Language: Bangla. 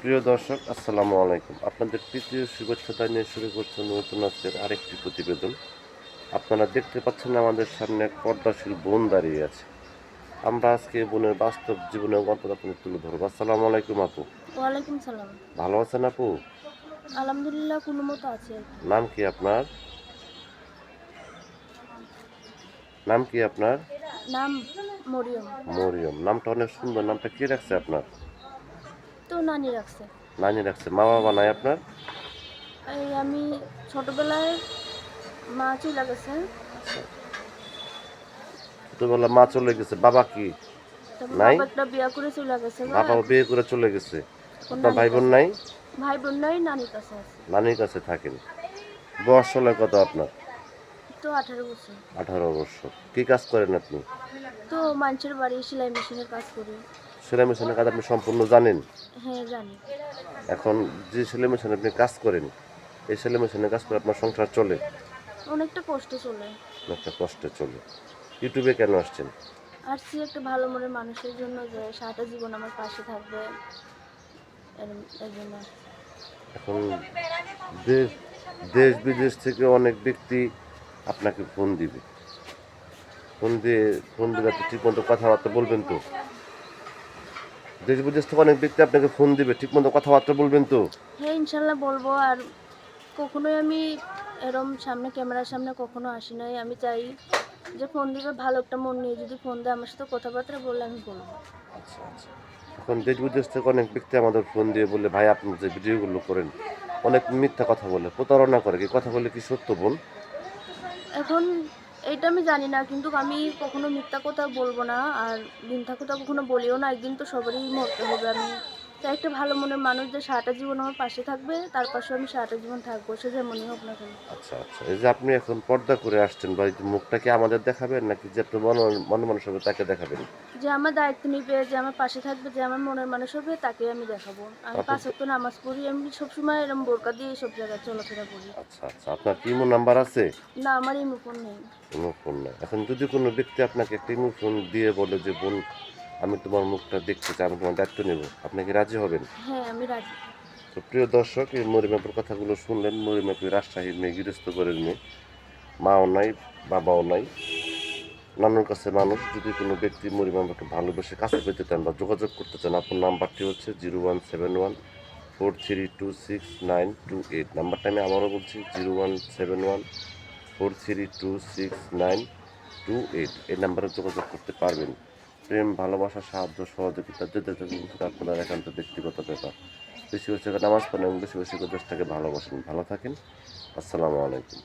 প্রিয় দর্শক আসসালামু আলাইকুম। আপনাদের তৃতীয় শুভেচ্ছা জানিয়ে শুরু করছেন নতুন আজকের আরেকটি প্রতিবেদন। আপনারা দেখতে পাচ্ছেন আমাদের সামনে এক পর্দাশীল বোন দাঁড়িয়ে আছে। আমরা আজকে বোনের বাস্তব জীবনের গল্প আপনাদের তুলে ধরবো। আসসালামু আলাইকুম আপু। ওয়ালাইকুম সালাম। ভালো আছেন আপু? আলহামদুলিল্লাহ কোনো মতো আছে নাম কি আপনার? নাম কি আপনার? নাম মরিয়ম। মরিয়ম। নামটা অনেক সুন্দর। নামটা কে রাখছে আপনার? তো নানি রাখছে। নানি রাখছে। মা বাবা নাই আপনার? এই আমি ছোটবেলায় মা চলে গেছে। ছোটবেলা মা চলে গেছে। বাবা কি? নাই? বাবা বিয়া করে চলে গেছে বাবা বিয়ে করে চলে গেছে। আপনার ভাই বোন নাই? ভাই বোন নাই নানির কাছে আছে। নানির কাছে থাকেন। বয়স হলে কত আপনার? তো আঠারো বছর। আঠারো বছর। কি কাজ করেন আপনি? তো মানুষের বাড়ি সেলাই মেশিনের কাজ করি। সেলাই মেশিনের কাজ আপনি সম্পূর্ণ জানেন? হ্যাঁ জানি। এখন যে সেলাই মেশিনে আপনি কাজ করেন এই সেলাই মেশিনের কাজ করে আপনার সংসার চলে? অনেকটা কষ্ট চলে। একটা কষ্টে চলে। ইউটিউবে কেন আসছেন? আসছি একটা ভালো মনের মানুষের জন্য যে সারাটা জীবন আমার পাশে থাকবে। জন্য এখন দেশ দেশ বিদেশ থেকে অনেক ব্যক্তি আপনাকে ফোন দিবে। ফোন দিয়ে ফোন দিলে আপনি ঠিক মতো কথাবার্তা বলবেন তো। দেশ বিদেশ থেকে অনেক ব্যক্তি আপনাকে ফোন দিবে ঠিক মতো কথাবার্তা বলবেন তো। হ্যাঁ ইনশাল্লাহ বলব। আর কখনোই আমি এরম সামনে ক্যামেরার সামনে কখনো আসি নাই। আমি চাই যে ফোন দিবে ভালো একটা মন নিয়ে যদি ফোন দেয় আমার সাথে কথাবার্তা বললে আমি বলব। আচ্ছা আচ্ছা। এখন দেশ বিদেশ থেকে অনেক ব্যক্তি আমাদের ফোন দিয়ে বলে ভাই আপনি যে ভিডিওগুলো করেন অনেক মিথ্যা কথা বলে প্রতারণা করে। কি কথা বলে কি সত্য বোন এখন এটা আমি জানি না, কিন্তু আমি কখনো মিথ্যা কথা বলব না আর মিথ্যা কথা কখনো বলিও না, একদিন তো সবারই মরতে হবে, আমি চাই একটা ভালো মনের মানুষ যে সারাটা জীবন আমার পাশে থাকবে তার পাশে আমি সারাটা জীবন থাকব সে যেমনই হোক না কেন। আচ্ছা আচ্ছা। এই যে আপনি এখন পর্দা করে আসছেন বা এই যে মুখটা কি আমাদের দেখাবেন নাকি যে আপনি মন মন মানুষ হবে তাকে দেখাবেন? যে আমার দায়িত্ব নিবে যে আমার পাশে থাকবে যে আমার মনের মানুষ হবে তাকে আমি দেখাবো। আমি আপনি- পাঁচ ওয়াক্ত নামাজ পড়ি আমি সবসময় এরকম বোরকা দিয়ে সব জায়গায় চলাফেরা করি? আচ্ছা আচ্ছা। আপনার কি ইমো নাম্বার আছে? না আমার এই মুখন নেই। কোনো ফোন নাই। এখন যদি কোনো ব্যক্তি আপনাকে একটা ইমো ফোন দিয়ে বলে যে বোন আমি তোমার মুখটা দেখতে চাই আমি তোমার দায়িত্ব নেব। আপনি কি রাজি হবেন? হ্যাঁ আমি রাজি। তো প্রিয় দর্শক এই মরিমাপুর কথাগুলো শুনলেন। মরিমাপুর রাজশাহীর মেয়ে গৃহস্থ করে মেয়ে। মাও নাই বাবাও নাই। নানুর কাছে মানুষ যদি কোনো ব্যক্তি মরিমাপুরকে ভালোবেসে কাছে পেতে চান বা যোগাযোগ করতে চান আপনার নাম্বারটি হচ্ছে zero one seven one four three two six nine two eight. নাম্বারটা আমি আবারও বলছি zero one seven one four three two six nine two eight. এই নাম্বারে যোগাযোগ করতে পারবেন। প্রেম, ভালোবাসা, সাহায্য, সহযোগিতা যেতে কিন্তু আপনার একান্ত ব্যক্তিগত ব্যাপার। বেশি বেশি করে নামাজ পড়েন এবং বেশি বেশি করে দেশটাকে ভালোবাসেন। ভালো থাকেন। আসসালামু আলাইকুম।